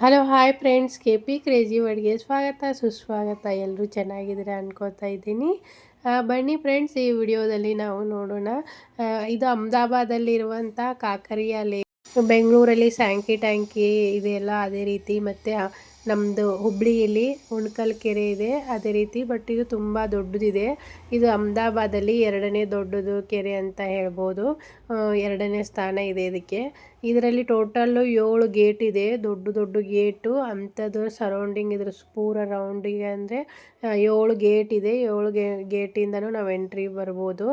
Hello, hi friends. K P crazy ವರ್ಡ್ಗೆ ಸ್ವಾಗತ, ಸುಸ್ವಾಗತ. ಎಲ್ಲರೂ ಚೆನ್ನಾಗಿದ್ದೀರಾ ಅನ್ಕೋತಾ ಇದ್ದೀನಿ. ಬನ್ನಿ ಫ್ರೆಂಡ್ಸ್, ಈ ವಿಡಿಯೋದಲ್ಲಿ ನಾವು ನೋಡೋಣ. ಇದು ಅಹಮದಾಬಾದಲ್ಲಿರುವಂಥ ಕಾಕರಿಯ ಲೇ ಬೆಂಗಳೂರಲ್ಲಿ ಸ್ಯಾಂಕಿ ಟ್ಯಾಂಕಿ ಇದೆಲ್ಲ ಅದೇ ರೀತಿ ಮತ್ತು ನಮ್ಮದು ಹುಬ್ಳಿಯಲ್ಲಿ ಉಣ್ಕಲ್ ಕೆರೆ ಇದೆ, ಅದೇ ರೀತಿ ಬಟ್ ಇದು ತುಂಬ ದೊಡ್ಡದಿದೆ. ಇದು ಅಹಮದಾಬಾದಲ್ಲಿ ಎರಡನೇ ದೊಡ್ಡದು ಕೆರೆ ಅಂತ ಹೇಳ್ಬೋದು. ಎರಡನೇ ಸ್ಥಾನ ಇದೆ ಇದಕ್ಕೆ. ಇದರಲ್ಲಿ ಟೋಟಲ್ಲು ಏಳು ಗೇಟ್ ಇದೆ, ದೊಡ್ಡ ದೊಡ್ಡ ಗೇಟು ಅಂಥದ್ದು ಸರೌಂಡಿಂಗ್ ಇದ್ರ ಪೂರ ರೌಂಡಿಗೆ ಅಂದರೆ ಏಳು ಗೇಟ್ ಇದೆ. ಏಳು ಗೇ ಗೇಟಿಂದನೂ ನಾವು ಎಂಟ್ರಿ ಬರ್ಬೋದು.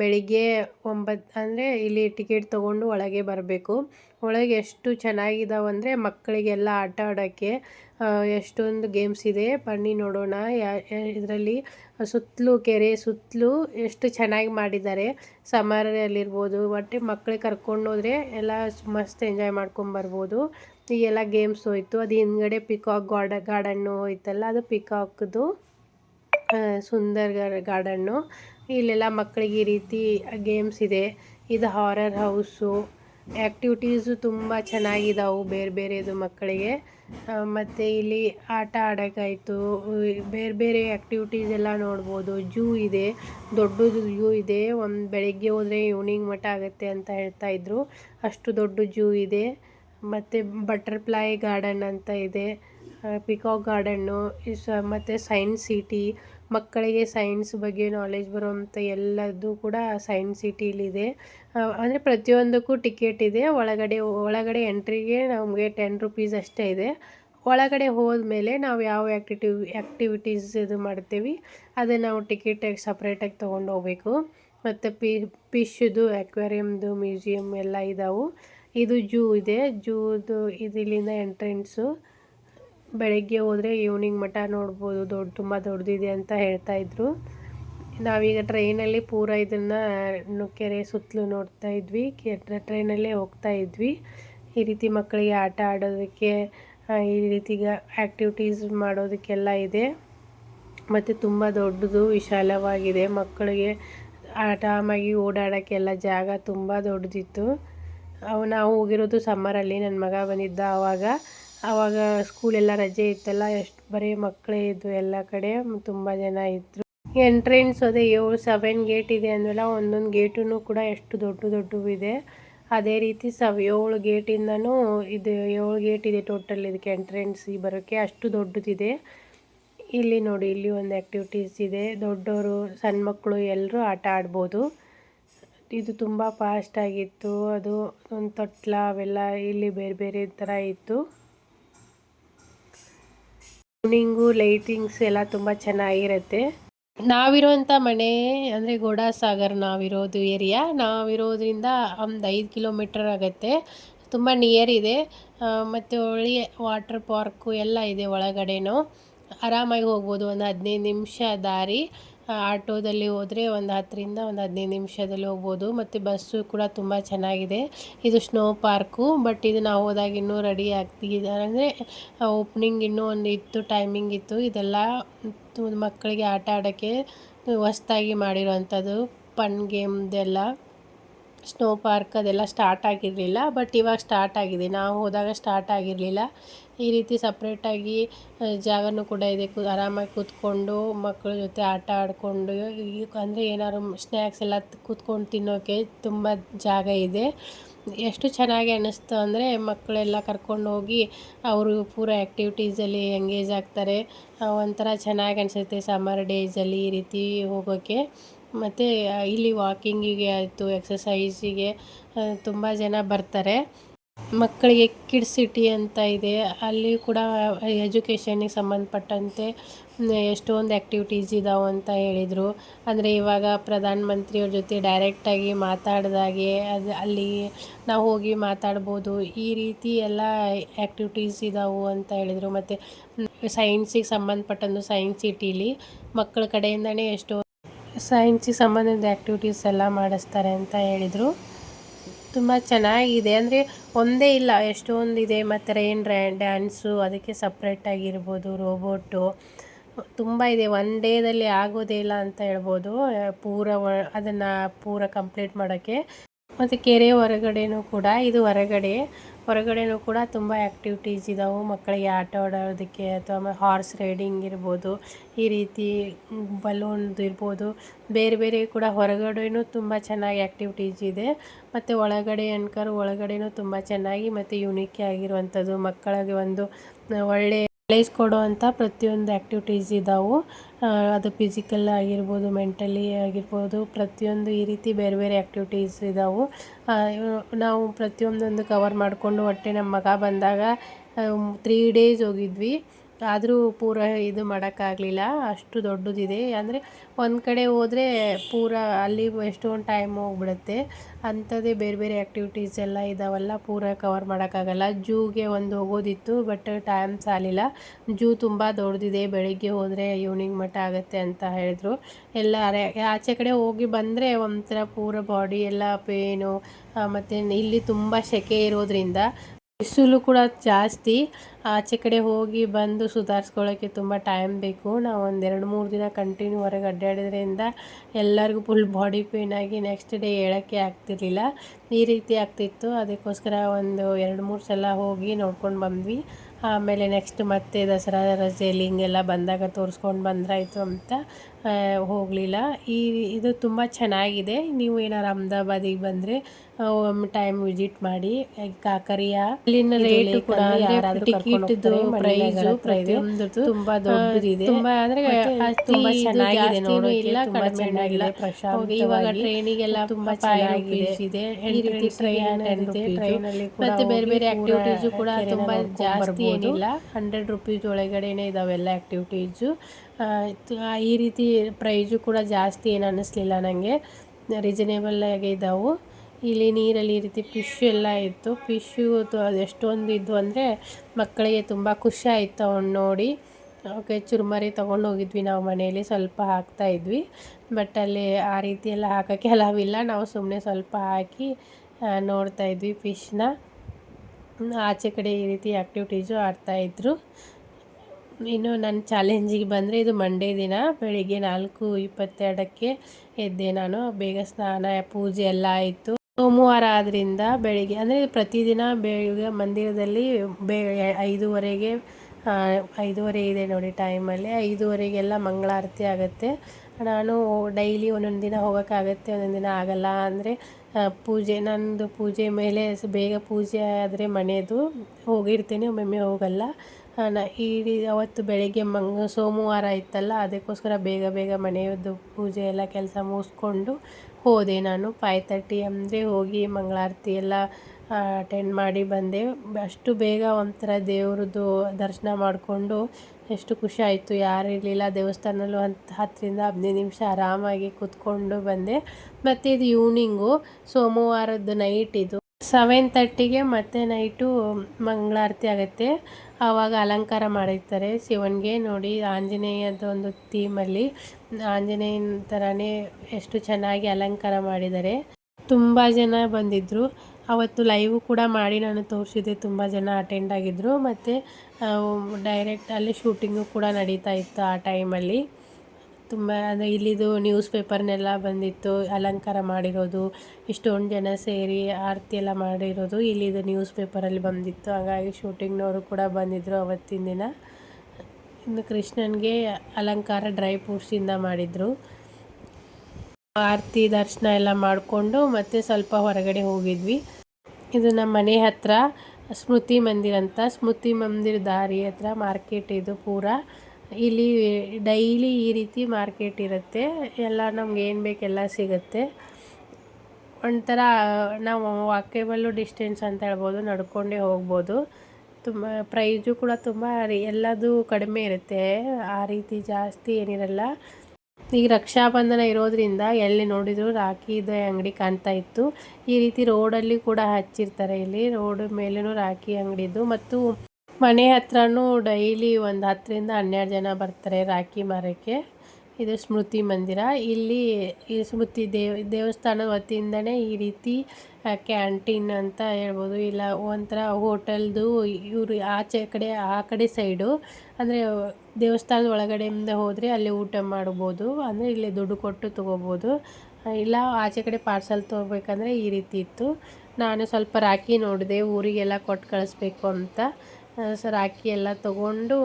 ಬೆಳಿಗ್ಗೆ ಒಂಬತ್ತು ಅಂದರೆ ಇಲ್ಲಿ ಟಿಕೆಟ್ ತೊಗೊಂಡು ಒಳಗೆ ಬರಬೇಕು. ಒಳಗೆ ಎಷ್ಟು ಚೆನ್ನಾಗಿದಾವೆ ಅಂದರೆ ಮಕ್ಕಳಿಗೆಲ್ಲ ಆಟ ಆಡೋಕ್ಕೆ ಎಷ್ಟೊಂದು ಗೇಮ್ಸ್ ಇದೆ. ಬನ್ನಿ ನೋಡೋಣ. ಇದರಲ್ಲಿ ಸುತ್ತಲೂ ಕೆರೆ, ಸುತ್ತಲೂ ಎಷ್ಟು ಚೆನ್ನಾಗಿ ಮಾಡಿದ್ದಾರೆ. ಸಮರಲ್ಲಿರ್ಬೋದು ಒಟ್ಟು ಮಕ್ಕಳಿಗೆ ಕರ್ಕೊಂಡು ಹೋದರೆ ಎಲ್ಲ ಮಸ್ತ್ ಎಂಜಾಯ್ ಮಾಡ್ಕೊಂಬರ್ಬೋದು ಈಗೆಲ್ಲ ಗೇಮ್ಸ್ ಹೋಯ್ತು. ಅದು ಹಿಂದ್ಗಡೆ ಪಿಕಾಕ್ ಗಾರ್ಡ, ಗಾರ್ಡನ್ನು ಹೋಯ್ತಲ್ಲ, ಅದು ಪಿಕಾಕ್ದು ಸುಂದರ್ ಗಾರ್ಡನ್ನು. ಇಲ್ಲೆಲ್ಲ ಮಕ್ಕಳಿಗೆ ಈ ರೀತಿ ಗೇಮ್ಸ್ ಇದೆ. ಇದು ಹಾರರ್ ಹೌಸು ಆ್ಯಕ್ಟಿವಿಟೀಸು ತುಂಬ ಚೆನ್ನಾಗಿದ್ದಾವೆ ಬೇರೆ ಬೇರೆದು ಮಕ್ಕಳಿಗೆ. ಮತ್ತು ಇಲ್ಲಿ ಆಟ ಆಡೋಕ್ಕಾಯ್ತು. ಬೇರೆ ಬೇರೆ ಆ್ಯಕ್ಟಿವಿಟೀಸ್ ಎಲ್ಲ ನೋಡ್ಬೋದು. ಜೂ ಇದೆ. ದೊಡ್ಡದು ಜೂ ಇದೆ. ಒಂದು ಬೆಳಗ್ಗೆ ಹೋದರೆ ಈವ್ನಿಂಗ್ ಮಟ್ಟ ಆಗುತ್ತೆ ಅಂತ ಹೇಳ್ತಾ ಇದ್ರು. ಅಷ್ಟು ದೊಡ್ಡ ಜೂ ಇದೆ. ಮತ್ತು ಬಟರ್ಫ್ಲೈ ಗಾರ್ಡನ್ ಅಂತ ಇದೆ. ಪಿಕಾಕ್ ಗಾರ್ಡನ್ನು ಮತ್ತು ಸೈನ್ಸ್ ಸಿಟಿ ಮಕ್ಕಳಿಗೆ ಸೈನ್ಸ್ ಬಗ್ಗೆ ನಾಲೆಜ್ ಬರುವಂಥ ಎಲ್ಲದೂ ಕೂಡ ಸೈನ್ಸ್ ಸಿಟಿಲಿದೆ ಅಂದರೆ ಪ್ರತಿಯೊಂದಕ್ಕೂ ಟಿಕೆಟ್ ಇದೆ. ಒಳಗಡೆ ಒಳಗಡೆ ಎಂಟ್ರಿಗೆ ನಮಗೆ ಟೆನ್ ರುಪೀಸ್ ಅಷ್ಟೇ ಇದೆ. ಒಳಗಡೆ ಹೋದ್ಮೇಲೆ ನಾವು ಯಾವ ಆ್ಯಕ್ಟಿಟಿ ಆ್ಯಕ್ಟಿವಿಟೀಸ್ ಇದು ಮಾಡ್ತೀವಿ, ಅದೇ ನಾವು ಟಿಕೆಟ್ ಸಪ್ರೇಟಾಗಿ ತೊಗೊಂಡು ಹೋಗ್ಬೇಕು. ಮತ್ತು ಪಿ ಫಿಶ್ದು ಅಕ್ವೇರಿಯಮ್ದು ಮ್ಯೂಸಿಯಮ್ ಎಲ್ಲ ಇದಾವೆ. ಇದು ಜೂ ಇದೆ. ಜೂದು, ಇದು ಇಲ್ಲಿಂದ ಎಂಟ್ರೆನ್ಸು ಬೆಳಗ್ಗೆ ಹೋದರೆ ಈವ್ನಿಂಗ್ ಮಠ ನೋಡ್ಬೋದು, ದೊಡ್ಡ, ತುಂಬ ದೊಡ್ಡದಿದೆ ಅಂತ ಹೇಳ್ತಾ ಇದ್ರು. ನಾವೀಗ ಟ್ರೈನಲ್ಲಿ ಪೂರ ಇದನ್ನು ಕೆರೆ ಸುತ್ತಲೂ ನೋಡ್ತಾ ಇದ್ವಿ. ಟ್ರೈನಲ್ಲೇ ಹೋಗ್ತಾ ಇದ್ವಿ. ಈ ರೀತಿ ಮಕ್ಕಳಿಗೆ ಆಟ ಆಡೋದಕ್ಕೆ ಈ ರೀತಿಗ ಆ್ಯಕ್ಟಿವಿಟೀಸ್ ಮಾಡೋದಕ್ಕೆಲ್ಲ ಇದೆ. ಮತ್ತು ತುಂಬ ದೊಡ್ಡದು, ವಿಶಾಲವಾಗಿದೆ. ಮಕ್ಕಳಿಗೆ ಆರಾಮಾಗಿ ಓಡಾಡೋಕ್ಕೆಲ್ಲ ಜಾಗ ತುಂಬ ದೊಡ್ಡದಿತ್ತು ನಾವು ಹೋಗಿರೋದು ಸಮ್ಮರಲ್ಲಿ ನನ್ನ ಮಗ ಬಂದಿದ್ದ ಆವಾಗ ಆವಾಗ ಸ್ಕೂಲೆಲ್ಲ ರಜೆ ಇತ್ತಲ್ಲ, ಎಷ್ಟು ಬರೀ ಮಕ್ಕಳೇ ಇದ್ವು ಎಲ್ಲ ಕಡೆ, ತುಂಬ ಜನ ಇದ್ದರು ಎಂಟ್ರೆನ್ಸ್ ಅದೇ ಏಳು ಸೆವೆನ್ ಗೇಟ್ ಇದೆ ಅಂದಮೇಲೆ ಒಂದೊಂದು ಗೇಟೂ ಕೂಡ ಎಷ್ಟು ದೊಡ್ಡ ದೊಡ್ಡ ಇದೆ. ಅದೇ ರೀತಿ ಸವ್ ಏಳು ಗೇಟಿಂದನೂ ಇದು ಏಳು ಗೇಟ್ ಇದೆ ಟೋಟಲ್ ಇದಕ್ಕೆ ಎಂಟ್ರೆನ್ಸ್ ಬರೋಕ್ಕೆ, ಅಷ್ಟು ದೊಡ್ಡದಿದೆ. ಇಲ್ಲಿ ನೋಡಿ, ಇಲ್ಲಿ ಒಂದು ಆ್ಯಕ್ಟಿವಿಟೀಸ್ ಇದೆ. ದೊಡ್ಡವರು ಸಣ್ಣ ಮಕ್ಕಳು ಎಲ್ಲರೂ ಆಟ ಆಡ್ಬೋದು. ಇದು ತುಂಬ ಫಾಸ್ಟಾಗಿತ್ತು ಅದು ಒಂದು ತೊಟ್ಲ ಅವೆಲ್ಲ ಇಲ್ಲಿ ಬೇರೆ ಬೇರೆ ಥರ ಇತ್ತು. ಈವ್ನಿಂಗು ಲೈಟಿಂಗ್ಸ್ ಎಲ್ಲ ತುಂಬ ಚೆನ್ನಾಗಿರುತ್ತೆ. ನಾವಿರೋಂಥ ಮನೆ ಅಂದರೆ ಗೋಡಾ ಸಾಗರ್ ನಾವಿರೋದು ಏರಿಯಾ ನಾವಿರೋದ್ರಿಂದ ಒಂದು ಐದು ಕಿಲೋಮೀಟರ್ ಆಗುತ್ತೆ. ತುಂಬ ನಿಯರ್ ಇದೆ. ಮತ್ತು ಒಳ್ಳೆಯ ವಾಟರ್ ಪಾರ್ಕು ಎಲ್ಲ ಇದೆ ಒಳಗಡೆನೂ. ಆರಾಮಾಗಿ ಹೋಗ್ಬೋದು. ಒಂದು ಹದಿನೈದು ನಿಮಿಷ ದಾರಿ. ಆಟೋದಲ್ಲಿ ಹೋದರೆ ಒಂದು ಹತ್ತರಿಂದ ಒಂದು ಹದಿನೈದು ನಿಮಿಷದಲ್ಲಿ ಹೋಗ್ಬೋದು. ಮತ್ತು ಬಸ್ಸು ಕೂಡ ತುಂಬ ಚೆನ್ನಾಗಿದೆ. ಇದು ಸ್ನೋ ಪಾರ್ಕು ಬಟ್ ಇದು ನಾವು ಹೋದಾಗ ಇನ್ನೂ ರೆಡಿ ಆಗ್ತಿದ್ದಾರೆ ಅಂದರೆ ಓಪ್ನಿಂಗ್ ಇನ್ನೂ ಒಂದು ಇತ್ತು ಟೈಮಿಂಗ್ ಇತ್ತು. ಇದೆಲ್ಲ ಮಕ್ಕಳಿಗೆ ಆಟ ಆಡೋಕ್ಕೆ ಹೊಸ್ದಾಗಿ ಮಾಡಿರೋವಂಥದ್ದು ಪನ್ ಗೇಮ್ದೆಲ್ಲ ಸ್ನೋ ಪಾರ್ಕ್ ಅದೆಲ್ಲ ಸ್ಟಾರ್ಟ್ ಆಗಿರಲಿಲ್ಲ ಬಟ್ ಇವಾಗ ಸ್ಟಾರ್ಟ್ ಆಗಿದೆ. ನಾವು ಹೋದಾಗ ಸ್ಟಾರ್ಟ್ ಆಗಿರಲಿಲ್ಲ. ಈ ರೀತಿ ಸಪ್ರೇಟಾಗಿ ಜಾಗನೂ ಕೂಡ ಇದೆ. ಕು, ಆರಾಮಾಗಿ ಕೂತ್ಕೊಂಡು ಮಕ್ಕಳ ಜೊತೆ ಆಟ ಆಡಿಕೊಂಡು ಅಂದರೆ ಏನಾದ್ರು ಸ್ನ್ಯಾಕ್ಸ್ ಎಲ್ಲ ಕೂತ್ಕೊಂಡು ತಿನ್ನೋಕ್ಕೆ ತುಂಬ ಜಾಗ ಇದೆ. ಎಷ್ಟು ಚೆನ್ನಾಗಿ ಅನ್ನಿಸ್ತು ಅಂದರೆ ಮಕ್ಕಳೆಲ್ಲ ಕರ್ಕೊಂಡು ಹೋಗಿ ಅವರು ಪೂರ ಆ್ಯಕ್ಟಿವಿಟೀಸಲ್ಲಿ ಎಂಗೇಜ್ ಆಗ್ತಾರೆ. ಒಂಥರ ಚೆನ್ನಾಗಿ ಅನಿಸುತ್ತೆ ಸಮ್ಮರ್ ಡೇಸಲ್ಲಿ ಈ ರೀತಿ ಹೋಗೋಕ್ಕೆ ಮತ್ತು ಇಲ್ಲಿ ವಾಕಿಂಗಿಗೆ ಆಯಿತು ಎಕ್ಸಸೈಸಿಗೆ ತುಂಬ ಜನ ಬರ್ತಾರೆ. ಮಕ್ಕಳಿಗೆ ಕಿಡ್ಸ್ ಸಿಟಿ ಅಂತ ಇದೆ. ಅಲ್ಲಿ ಕೂಡ ಎಜುಕೇಷನಿಗೆ ಸಂಬಂಧಪಟ್ಟಂತೆ ಎಷ್ಟೊಂದು ಆ್ಯಕ್ಟಿವಿಟೀಸ್ ಇದಾವೆ ಅಂತ ಹೇಳಿದರು. ಅಂದರೆ ಇವಾಗ ಪ್ರಧಾನ ಮಂತ್ರಿಯವ್ರ ಜೊತೆ ಡೈರೆಕ್ಟಾಗಿ ಮಾತಾಡಿದಾಗೆ ಅದು ಅಲ್ಲಿ ನಾವು ಹೋಗಿ ಮಾತಾಡ್ಬೋದು. ಈ ರೀತಿ ಎಲ್ಲ ಆ್ಯಕ್ಟಿವಿಟೀಸ್ ಇದಾವೆ ಅಂತ ಹೇಳಿದರು. ಮತ್ತು ಸೈನ್ಸಿಗೆ ಸಂಬಂಧಪಟ್ಟಂದು ಸೈನ್ಸ್ ಸಿಟೀಲಿ ಮಕ್ಕಳ ಕಡೆಯಿಂದನೇ ಎಷ್ಟೋ ಸೈನ್ಸಿಗೆ ಸಂಬಂಧಿಸಿದ ಆ್ಯಕ್ಟಿವಿಟೀಸ್ ಎಲ್ಲ ಮಾಡಿಸ್ತಾರೆ ಅಂತ ಹೇಳಿದರು. ತುಂಬ ಚೆನ್ನಾಗಿದೆ. ಅಂದರೆ ಒಂದೇ ಇಲ್ಲ ಎಷ್ಟೊಂದಿದೆ ಮತ್ತು ರೈನ್ ಡ್ಯಾನ್ಸು ಅದಕ್ಕೆ ಸಪ್ರೇಟಾಗಿರ್ಬೋದು ರೋಬೋಟು ತುಂಬ ಇದೆ. ಒನ್ ಡೇದಲ್ಲಿ ಆಗೋದೇ ಇಲ್ಲ ಅಂತ ಹೇಳ್ಬೋದು. ಪೂರ ಅದನ್ನು ಪೂರ ಕಂಪ್ಲೀಟ್ ಮಾಡೋಕ್ಕೆ. ಮತ್ತು ಕೆರೆ ಹೊರಗಡೆನೂ ಕೂಡ, ಇದು ಹೊರಗಡೆ. ಹೊರಗಡೆನೂ ಕೂಡ ತುಂಬ ಆ್ಯಕ್ಟಿವಿಟೀಸ್ ಇದಾವೆ. ಮಕ್ಕಳಿಗೆ ಆಟ ಆಡೋದಕ್ಕೆ ಅಥವಾ ಹಾರ್ಸ್ ರೈಡಿಂಗ್ ಇರ್ಬೋದು, ಈ ರೀತಿ ಬಲೂನ್ದು ಇರ್ಬೋದು. ಬೇರೆ ಬೇರೆ ಕೂಡ ಹೊರಗಡೆನೂ ತುಂಬ ಚೆನ್ನಾಗಿ ಆ್ಯಕ್ಟಿವಿಟೀಸ್ ಇದೆ. ಮತ್ತು ಒಳಗಡೆ ಅನ್ಕರ್ ಒಳಗಡೆನೂ ತುಂಬ ಚೆನ್ನಾಗಿ ಮತ್ತು ಯುನಿಕ್ ಆಗಿರುವಂಥದ್ದು. ಮಕ್ಕಳಿಗೆ ಒಂದು ಒಳ್ಳೆಯ ಪ್ಲೇಸ್ ಕೊಡುವಂಥ ಪ್ರತಿಯೊಂದು ಆ್ಯಕ್ಟಿವಿಟೀಸ್ ಇದ್ದಾವೆ ಅದು ಫಿಸಿಕಲ್ ಆಗಿರ್ಬೋದು ಮೆಂಟಲಿ ಆಗಿರ್ಬೋದು, ಪ್ರತಿಯೊಂದು ಈ ರೀತಿ ಬೇರೆ ಬೇರೆ ಆ್ಯಕ್ಟಿವಿಟೀಸ್ ಇದ್ದಾವೆ ನಾವು ಪ್ರತಿಯೊಂದೊಂದು ಕವರ್ ಮಾಡಿಕೊಂಡು ಒಟ್ಟೆ ನಮ್ಮ ಮಗ ಬಂದಾಗ ತ್ರೀ ಡೇಸ್ ಹೋಗಿದ್ವಿ. ಆದರೂ ಪೂರ ಇದು ಮಾಡೋಕ್ಕಾಗಲಿಲ್ಲ, ಅಷ್ಟು ದೊಡ್ಡದಿದೆ. ಅಂದರೆ ಒಂದು ಕಡೆ ಹೋದರೆ ಪೂರ ಅಲ್ಲಿ ಎಷ್ಟೊಂದು ಟೈಮ್ ಹೋಗ್ಬಿಡುತ್ತೆ. ಅಂಥದ್ದೇ ಬೇರೆ ಬೇರೆ ಆ್ಯಕ್ಟಿವಿಟೀಸ್ ಎಲ್ಲ ಇದಾವಲ್ಲ, ಪೂರ ಕವರ್ ಮಾಡೋಕ್ಕಾಗಲ್ಲ. ಜೂಗೆ ಒಂದು ಹೋಗೋದಿತ್ತು ಬಟ್ ಟೈಮ್ ಸಾಲಿಲ್ಲ. ಜೂ ತುಂಬ ದೊಡ್ಡದಿದೆ, ಬೆಳಿಗ್ಗೆ ಹೋದರೆ ಈವ್ನಿಂಗ್ ಮಟ್ಟ ಆಗುತ್ತೆ ಅಂತ ಹೇಳಿದ್ರು. ಎಲ್ಲ ಆಚೆ ಕಡೆ ಹೋಗಿ ಬಂದರೆ ಒಂಥರ ಪೂರ ಬಾಡಿ ಎಲ್ಲ ಪೇನು ಮತ್ತು ಇಲ್ಲಿ ತುಂಬ ಸೆಕೆ ಇರೋದ್ರಿಂದ ಬಿಸಿಲು ಕೂಡ ಜಾಸ್ತಿ ಆಚೆ ಕಡೆ ಹೋಗಿ ಬಂದು ಸುಧಾರಿಸ್ಕೊಳ್ಳೋಕ್ಕೆ ತುಂಬ ಟೈಮ್ ಬೇಕು. ನಾವು ಎರಡು ಮೂರು ದಿನ ಕಂಟಿನ್ಯೂ ಹೊರಗೆ ಅಡ್ಡಾಡಿದ್ರಿಂದ ಎಲ್ಲರಿಗೂ ಫುಲ್ ಬಾಡಿ ಪೇನ್ ಆಗಿ ನೆಕ್ಸ್ಟ್ ಡೇ ಹೇಳೋಕ್ಕೆ ಆಗ್ತಿರ್ಲಿಲ್ಲ. ಈ ರೀತಿ ಆಗ್ತಿತ್ತು. ಅದಕ್ಕೋಸ್ಕರ ಒಂದು ಎರಡು ಮೂರು ಸಲ ಹೋಗಿ ನೋಡ್ಕೊಂಡು ಬಂದ್ವಿ. ಆಮೇಲೆ ನೆಕ್ಸ್ಟ್ ಮತ್ತೆ ದಸರಾ ರಜೆಯಲ್ಲಿ ಹಿಂಗೆಲ್ಲ ಬಂದಾಗ ತೋರಿಸ್ಕೊಂಡು ಬಂದ್ರಾಯಿತು ಅಂತ ಹೋಗಲಿಲ್ಲ. ಈ ಇದು ತುಂಬ ಚೆನ್ನಾಗಿದೆ. ನೀವು ಏನಾರು ಅಹಮದಾಬಾದಿಗೆ ಬಂದರೆ ಒಮ್ಮೆ ಟೈಮ್ ವಿಸಿಟ್ ಮಾಡಿ. ಕಾಕರಿಯ ಅಲ್ಲಿನ ರೇಟ್ ಕೂಡ ಟಿಕೆಟ್ದು ಪ್ರೈಸು ಪ್ರತಿಯೊಂದು ತುಂಬ ದೊಡ್ಡದಿದೆ. ತುಂಬ ಅಂದರೆ ತುಂಬ ಚೆನ್ನಾಗಿದೆ ನೋಡಿ ಇಲ್ಲ ಕಡಿಮೆ ಚೆನ್ನಾಗಿದೆ ಪ್ರಶಾಂತ ಇವಾಗ ಟ್ರೈನಿಗೆಲ್ಲ ತುಂಬಾ ಚೆನ್ನಾಗಿದೆ. ಈ ರೀತಿ ಟ್ರೈನ್ ಇದೆ ಟ್ರೈನಲ್ಲಿ ಮತ್ತೆ ಬೇರೆ ಬೇರೆ ಆಕ್ಟಿವಿಟೀಸ್ ಕೂಡ ತುಂಬಾ ಜಾಸ್ತಿ ಏನಿಲ್ಲ. ಹಂಡ್ರೆಡ್ ರುಪೀಸ್ ಒಳಗಡೆನೇ ಇದಾವೆಲ್ಲ ಆ್ಯಕ್ಟಿವಿಟೀಸು ಈ ರೀತಿ ಪ್ರೈಸು ಕೂಡ ಜಾಸ್ತಿ ಏನು ಅನ್ನಿಸ್ಲಿಲ್ಲ ನನಗೆ. ರೀಸನೇಬಲ್ ಆಗಿ ಇದ್ದಾವೆ ಇಲ್ಲಿ ನೀರಲ್ಲಿ ಈ ರೀತಿ ಫಿಶ್ ಎಲ್ಲ ಇತ್ತು. ಫಿಶ್ಶು ಎಷ್ಟೊಂದು ಇದ್ದು ಅಂದರೆ ಮಕ್ಕಳಿಗೆ ತುಂಬ ಖುಷಿ ಆಯಿತು ಅವನ್ನ ನೋಡಿ. ಓಕೆ, ಚುರುಮರಿ ತೊಗೊಂಡು ಹೋಗಿದ್ವಿ ನಾವು ಮನೆಯಲ್ಲಿ. ಸ್ವಲ್ಪ ಹಾಕ್ತಾ ಇದ್ವಿ. ಬಟ್ ಅಲ್ಲಿ ಆ ರೀತಿ ಎಲ್ಲ ಹಾಕೋಕ್ಕೆ ಅಲಾವಿಲ್ಲ ನಾವು ಸುಮ್ಮನೆ ಸ್ವಲ್ಪ ಹಾಕಿ ನೋಡ್ತಾ ಇದ್ವಿ ಫಿಶ್ನ ಆಚೆ ಕಡೆ ಈ ರೀತಿ ಆ್ಯಕ್ಟಿವಿಟೀಸು ಆಡ್ತಾಯಿದ್ರು ಇನ್ನು ನನ್ನ ಚಾಲೆಂಜಿಗೆ ಬಂದರೆ ಇದು ಮಂಡೇ ದಿನ, ಬೆಳಿಗ್ಗೆ ನಾಲ್ಕು ಇಪ್ಪತ್ತೆರಡಕ್ಕೆ ಎದ್ದೆ ನಾನು. ಬೇಗ ಸ್ನಾನ, ಪೂಜೆ ಎಲ್ಲ ಆಯಿತು. ಸೋಮವಾರ ಆದ್ದರಿಂದ ಬೆಳಿಗ್ಗೆ, ಅಂದರೆ ಪ್ರತಿದಿನ ಬೆಳಿಗ್ಗೆ ಮಂದಿರದಲ್ಲಿ ಬೇ ಐದೂವರೆಗೆ ಐದೂವರೆ ಇದೆ ನೋಡಿ ಟೈಮಲ್ಲಿ ಐದೂವರೆಗೆಲ್ಲ ಮಂಗಳಾರತಿ ಆಗುತ್ತೆ. ನಾನು ಡೈಲಿ ಒಂದೊಂದು ದಿನ ಹೋಗೋಕ್ಕಾಗತ್ತೆ, ಒಂದೊಂದು ದಿನ ಆಗಲ್ಲ ಅಂದರೆ ಪೂಜೆ, ನಂದು ಪೂಜೆ ಮೇಲೆ ಬೇಗ ಪೂಜೆ ಆದರೆ ಮನೆಯದು ಹೋಗಿರ್ತೀನಿ, ಒಮ್ಮೊಮ್ಮೆ ಹೋಗಲ್ಲ. ನಾ ಇಡೀ ಅವತ್ತು ಬೆಳಗ್ಗೆ ಮಂಗ, ಸೋಮವಾರ ಇತ್ತಲ್ಲ, ಅದಕ್ಕೋಸ್ಕರ ಬೇಗ ಬೇಗ ಮನೆಯದ್ದು ಪೂಜೆ ಎಲ್ಲ ಕೆಲಸ ಮುಗಿಸ್ಕೊಂಡು ಹೋದೆ ನಾನು. ಫೈವ್ ತರ್ಟಿ ಅಂದರೆ ಹೋಗಿ ಮಂಗಳಾರತಿ ಎಲ್ಲ ಅಟೆಂಡ್ ಮಾಡಿ ಬಂದೆ. ಅಷ್ಟು ಬೇಗ ಒಂಥರ ದೇವ್ರದ್ದು ದರ್ಶನ ಮಾಡಿಕೊಂಡು ಎಷ್ಟು ಖುಷಿ ಆಯಿತು. ಯಾರು ಇರಲಿಲ್ಲ ದೇವಸ್ಥಾನಲ್ಲೂ ಅಂತ ಹತ್ತರಿಂದ ಹದಿನೈದು ನಿಮಿಷ ಆರಾಮಾಗಿ ಕೂತ್ಕೊಂಡು ಬಂದೆ. ಮತ್ತು ಇದು ಈವ್ನಿಂಗು ಸೋಮವಾರದ್ದು ನೈಟ್ ಇದು. ಸೆವೆನ್ ತರ್ಟಿಗೆ ಮತ್ತೆ ನೈಟು ಮಂಗಳಾರತಿ ಆಗುತ್ತೆ. ಆವಾಗ ಅಲಂಕಾರ ಮಾಡಿರ್ತಾರೆ. ಶಿವನಿಗೆ ನೋಡಿ ಆಂಜನೇಯದ ಒಂದು ಥೀಮಲ್ಲಿ ಆಂಜನೇಯನ ಥರನೇ ಎಷ್ಟು ಚೆನ್ನಾಗಿ ಅಲಂಕಾರ ಮಾಡಿದ್ದಾರೆ. ತುಂಬ ಜನ ಬಂದಿದ್ದರು ಅವತ್ತು ಲೈವ್ ಕೂಡ ಮಾಡಿ ನಾನು ತೋರಿಸಿದೆ ತುಂಬ ಜನ ಅಟೆಂಡ್ ಆಗಿದ್ದರು ಮತ್ತು ಡೈರೆಕ್ಟ್ ಅಲ್ಲಿ ಶೂಟಿಂಗು ಕೂಡ ನಡೀತಾ ಇತ್ತು ಆ ಟೈಮಲ್ಲಿ ತುಂಬ, ಅಂದರೆ ಇಲ್ಲಿದು ನ್ಯೂಸ್ ಪೇಪರ್ನೆಲ್ಲ ಬಂದಿತ್ತು, ಅಲಂಕಾರ ಮಾಡಿರೋದು, ಇಷ್ಟೊಂದು ಜನ ಸೇರಿ ಆರತಿ ಎಲ್ಲ ಮಾಡಿರೋದು ಇಲ್ಲಿದು ನ್ಯೂಸ್ ಪೇಪರಲ್ಲಿ ಬಂದಿತ್ತು. ಹಾಗಾಗಿ ಶೂಟಿಂಗ್ನವರು ಕೂಡ ಬಂದಿದ್ದರು ಅವತ್ತಿನ ದಿನ. ಇನ್ನು ಕೃಷ್ಣನಿಗೆ ಅಲಂಕಾರ ಡ್ರೈ ಫ್ರೂಟ್ಸಿಂದ ಮಾಡಿದರು. ಆರತಿ ದರ್ಶನ ಎಲ್ಲ ಮಾಡಿಕೊಂಡು ಮತ್ತೆ ಸ್ವಲ್ಪ ಹೊರಗಡೆ ಹೋಗಿದ್ವಿ. ಇದು ನಮ್ಮ ಮನೆ ಹತ್ರ, ಸ್ಮೃತಿ ಮಂದಿರ ಅಂತ. ಸ್ಮೃತಿ ಮಂದಿರ ದಾರಿ ಹತ್ರ ಮಾರ್ಕೆಟ್ ಇದು ಪೂರ. ಇಲ್ಲಿ ಡೈಲಿ ಈ ರೀತಿ ಮಾರ್ಕೆಟ್ ಇರುತ್ತೆ. ಎಲ್ಲ ನಮ್ಗೆ ಏನು ಬೇಕೆಲ್ಲ ಸಿಗುತ್ತೆ. ಒಂಥರ, ನಾವು ವಾಕೇಬಲ್ಲು ಡಿಸ್ಟೆನ್ಸ್ ಅಂತ ಹೇಳ್ಬೋದು, ನಡ್ಕೊಂಡೇ ಹೋಗ್ಬೋದು. ತುಂಬ ಪ್ರೈಜು ಕೂಡ ತುಂಬ ಎಲ್ಲದು ಕಡಿಮೆ ಇರುತ್ತೆ. ಆ ರೀತಿ ಜಾಸ್ತಿ ಏನಿರಲ್ಲ. ಈಗ ರಕ್ಷಾಬಂಧನ ಇರೋದ್ರಿಂದ ಎಲ್ಲಿ ನೋಡಿದ್ರು ರಾಖಿದು ಅಂಗಡಿ ಕಾಣ್ತಾ ಇತ್ತು. ಈ ರೀತಿ ರೋಡಲ್ಲಿ ಕೂಡ ಹಚ್ಚಿರ್ತಾರೆ ಇಲ್ಲಿ. ರೋಡ್ ಮೇಲೂ ರಾಖಿ ಅಂಗಡಿದು ಮತ್ತು ಮನೆ ಹತ್ರನೂ ಡೈಲಿ ಒಂದು ಹತ್ತರಿಂದ ಹನ್ನೆರಡು ಜನ ಬರ್ತಾರೆ ರಾಖಿ ಮಾರೋಕ್ಕೆ. ಇದು ಸ್ಮೃತಿ ಮಂದಿರ. ಇಲ್ಲಿ ಈ ಸ್ಮೃತಿ ದೇವ, ದೇವಸ್ಥಾನದ ವತಿಯಿಂದನೇ ಈ ರೀತಿ ಕ್ಯಾಂಟೀನ್ ಅಂತ ಹೇಳ್ಬೋದು. ಇಲ್ಲ, ಒಂಥರ ಹೋಟೆಲ್ದು ಇವರು ಆಚೆ ಕಡೆ, ಆ ಕಡೆ ಸೈಡು. ಅಂದರೆ ದೇವಸ್ಥಾನದ ಒಳಗಡೆಯಿಂದ ಹೋದರೆ ಅಲ್ಲಿ ಊಟ ಮಾಡ್ಬೋದು. ಅಂದರೆ ಇಲ್ಲಿ ದುಡ್ಡು ಕೊಟ್ಟು ತೊಗೋಬೋದು. ಇಲ್ಲ, ಆಚೆ ಕಡೆ ಪಾರ್ಸಲ್ ತೊಗೋಬೇಕಂದ್ರೆ ಈ ರೀತಿ ಇತ್ತು. ನಾನು ಸ್ವಲ್ಪ ರಾಖಿ ನೋಡಿದೆ, ಊರಿಗೆಲ್ಲ ಕೊಟ್ಟು ಕಳಿಸ್ಬೇಕು ಅಂತ. ಸೊ ರಾಖಿ ಎಲ್ಲ ತೊಗೊಂಡು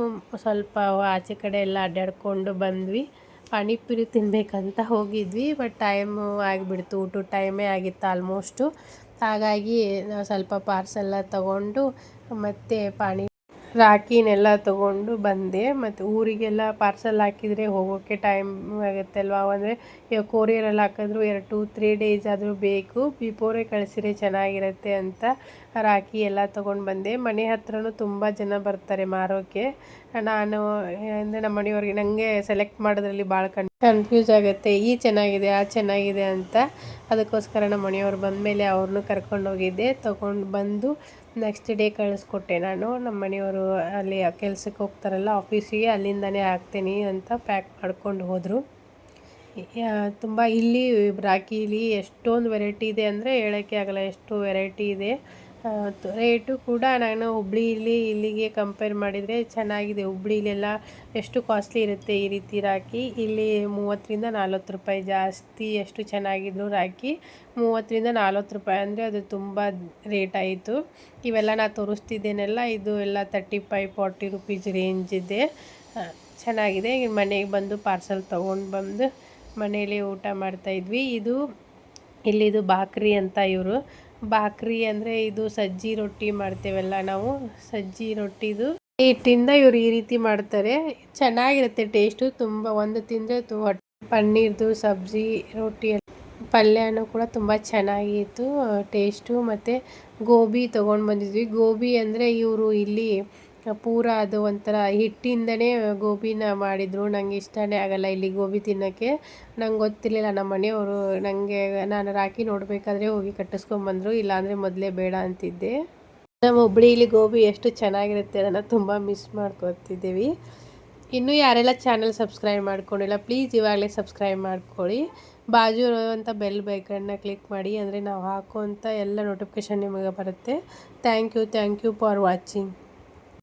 ಸ್ವಲ್ಪ ಆಚೆ ಕಡೆ ಎಲ್ಲ ಅಡ್ಡಾಡ್ಕೊಂಡು ಬಂದ್ವಿ. ಪಾನಿಪುರಿ ತಿನ್ನಬೇಕಂತ ಹೋಗಿದ್ವಿ ಬಟ್ ಟೈಮು ಆಗಿಬಿಡ್ತು. ಊಟದ ಟೈಮೇ ಆಗಿತ್ತು ಆಲ್ಮೋಸ್ಟು ಹಾಗಾಗಿ ನಾವು ಸ್ವಲ್ಪ ಪಾರ್ಸೆಲ್ಲ ತೊಗೊಂಡು ಮತ್ತು ಪಾನಿ ರಾಖಿನೆಲ್ಲ ತಗೊಂಡು ಬಂದೆ. ಮತ್ತು ಊರಿಗೆಲ್ಲ ಪಾರ್ಸಲ್ ಹಾಕಿದರೆ ಹೋಗೋಕ್ಕೆ ಟೈಮ್ ಆಗುತ್ತೆ ಅಲ್ವಾ? ಅಂದರೆ ಈಗ ಕೊರಿಯರಲ್ಲಿ ಹಾಕಿದ್ರು ಎರಡು ಟು ತ್ರೀ ಡೇಸ್ ಆದರೂ ಬೇಕು. ಬಿಫೋರೇ ಕಳಿಸಿದ್ರೆ ಚೆನ್ನಾಗಿರುತ್ತೆ ಅಂತ ರಾಖಿ ಎಲ್ಲ ತೊಗೊಂಡು ಬಂದೆ. ಮನೆ ಹತ್ರನೂ ತುಂಬ ಜನ ಬರ್ತಾರೆ ಮಾರೋಕ್ಕೆ ನಾನು, ಅಂದರೆ ನಮ್ಮ ಮನೆಯವ್ರಿಗೆ ನನಗೆ ಸೆಲೆಕ್ಟ್ ಮಾಡೋದ್ರಲ್ಲಿ ಭಾಳ ಕನ್ ಕನ್ಫ್ಯೂಸ್ ಆಗುತ್ತೆ. ಈ ಚೆನ್ನಾಗಿದೆ, ಆ ಚೆನ್ನಾಗಿದೆ ಅಂತ. ಅದಕ್ಕೋಸ್ಕರ ನಮ್ಮ ಮನೆಯವ್ರು ಬಂದಮೇಲೆ ಅವ್ರನ್ನೂ ಕರ್ಕೊಂಡು ಹೋಗಿದ್ದೆ ತೊಗೊಂಡು ಬಂದು ನೆಕ್ಸ್ಟ್ ಡೇ ಕಳಿಸ್ಕೊಟ್ಟೆ ನಾನು. ನಮ್ಮ ಮನೆಯವರು ಅಲ್ಲಿ ಕೆಲಸಕ್ಕೆ ಹೋಗ್ತಾರಲ್ಲ ಆಫೀಸಿಗೆ ಅಲ್ಲಿಂದನೇ ಹಾಕ್ತೀನಿ ಅಂತ ಪ್ಯಾಕ್ ಮಾಡ್ಕೊಂಡು ಹೋದರು. ತುಂಬ ಇಲ್ಲಿ ರಾಖಿಲಿ ಎಷ್ಟೊಂದು ವೆರೈಟಿ ಇದೆ ಅಂದರೆ ಹೇಳೋಕ್ಕೆ ಆಗಲ್ಲ, ಎಷ್ಟು ವೆರೈಟಿ ಇದೆ. ರೇಟು ಕೂಡ ನಾನು ಹುಬ್ಳಿಲಿ ಇಲ್ಲಿಗೆ ಕಂಪೇರ್ ಮಾಡಿದರೆ ಚೆನ್ನಾಗಿದೆ. ಹುಬ್ಳಿಲೆಲ್ಲ ಎಷ್ಟು ಕಾಸ್ಟ್ಲಿ ಇರುತ್ತೆ ಈ ರೀತಿ ರಾಖಿ? ಇಲ್ಲಿ ಮೂವತ್ತರಿಂದ ನಲ್ವತ್ತು ರೂಪಾಯಿ ಜಾಸ್ತಿ ಎಷ್ಟು ಚೆನ್ನಾಗಿದ್ರು ರಾಖಿ. ಮೂವತ್ತರಿಂದ ನಲ್ವತ್ತು ರೂಪಾಯಿ ಅಂದರೆ ಅದು ತುಂಬ ರೇಟ್ ಆಯಿತು. ಇವೆಲ್ಲ ನಾನು ತೋರಿಸ್ತಿದ್ದೇನೆಲ್ಲ. ಇದು ಎಲ್ಲ thirty five forty rupees range ಇದೆ ಚೆನ್ನಾಗಿದೆ. ಮನೆಗೆ ಬಂದು ಪಾರ್ಸಲ್ ತೊಗೊಂಡು ಬಂದು ಮನೆಯಲ್ಲಿ ಊಟ ಮಾಡ್ತಾಯಿದ್ವಿ ಇದು, ಇಲ್ಲಿದು ಬಾಕ್ರಿ ಅಂತ ಇವರು. ಬಾಕ್ರಿ ಅಂದರೆ ಇದು ಸಜ್ಜಿ ರೊಟ್ಟಿ ಮಾಡ್ತೇವಲ್ಲ ನಾವು. ಸಜ್ಜಿ ರೊಟ್ಟಿದು ಹಿಟ್ಟಿಂದ ಇವರು ಈ ರೀತಿ ಮಾಡ್ತಾರೆ. ಚೆನ್ನಾಗಿರುತ್ತೆ ಟೇಸ್ಟು ತುಂಬ ಒಂದು ತಿಂದರೆ ಪನ್ನೀರ್ದು, ಸಬ್ಜಿ ರೊಟ್ಟಿ ಪಲ್ಯನೂ ಕೂಡ ತುಂಬ ಚೆನ್ನಾಗಿತ್ತು ಟೇಸ್ಟು ಮತ್ತು ಗೋಬಿ ತೊಗೊಂಡು ಬಂದಿದ್ವಿ. ಗೋಬಿ ಅಂದರೆ ಇವರು ಇಲ್ಲಿ ಪೂರ ಅದು ಒಂಥರ ಹಿಟ್ಟಿಂದನೇ ಗೋಬಿನ ಮಾಡಿದರು. ನನಗೆ ಇಷ್ಟನೇ ಆಗಲ್ಲ ಇಲ್ಲಿ ಗೋಬಿ ತಿನ್ನೋಕ್ಕೆ. ನಂಗೆ ಗೊತ್ತಿರಲಿಲ್ಲ ನಮ್ಮ ಮನೆಯವರು. ನನಗೆ ನಾನು ರಾಕಿ ನೋಡಬೇಕಾದ್ರೆ ಹೋಗಿ ಕಟ್ಟಿಸ್ಕೊಂಬಂದರು ಇಲ್ಲಾಂದರೆ ಮೊದಲೇ ಬೇಡ ಅಂತಿದ್ದೆ. ನಮ್ಮ ಇಲ್ಲಿ ಗೋಬಿ ಎಷ್ಟು ಚೆನ್ನಾಗಿರುತ್ತೆ ಅದನ್ನು ತುಂಬ ಮಿಸ್ ಮಾಡ್ಕೊತಿದ್ದೀವಿ. ಇನ್ನೂ ಯಾರೆಲ್ಲ ಚಾನಲ್ ಸಬ್ಸ್ಕ್ರೈಬ್ ಮಾಡ್ಕೊಂಡಿಲ್ಲ ಪ್ಲೀಸ್ ಇವಾಗಲೇ ಸಬ್ಸ್ಕ್ರೈಬ್ ಮಾಡ್ಕೊಳ್ಳಿ. ಬಾಜು ಅಂತ ಬೆಲ್ ಬೈಕನ್ನ ಕ್ಲಿಕ್ ಮಾಡಿ, ಅಂದರೆ ನಾವು ಹಾಕುವಂಥ ಎಲ್ಲ ನೋಟಿಫಿಕೇಷನ್ ನಿಮಗೆ ಬರುತ್ತೆ. Thank you thank you for watching